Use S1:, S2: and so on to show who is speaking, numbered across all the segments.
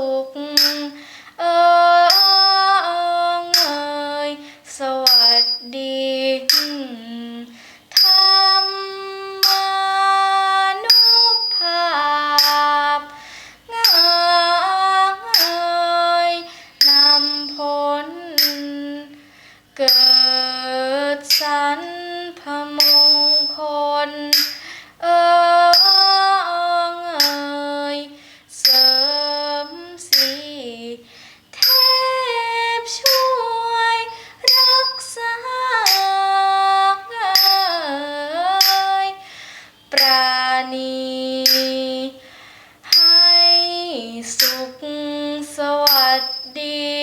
S1: สุข เออเอยสวัสดีธรรมนุภาพงเอยนำผลเกิด ณี ให้สุขสวัสดี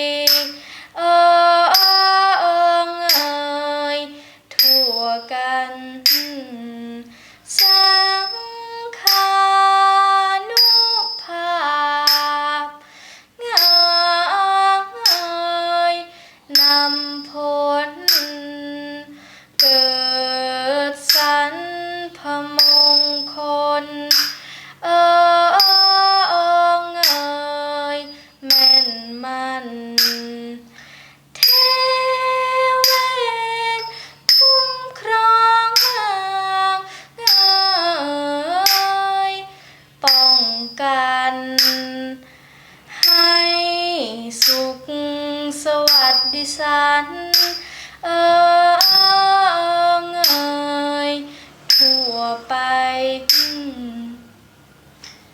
S1: มันเทวศคุ้มครองางเอ่ยป้องกัน ให้สุขสวัสดิสันเองยทั่วไป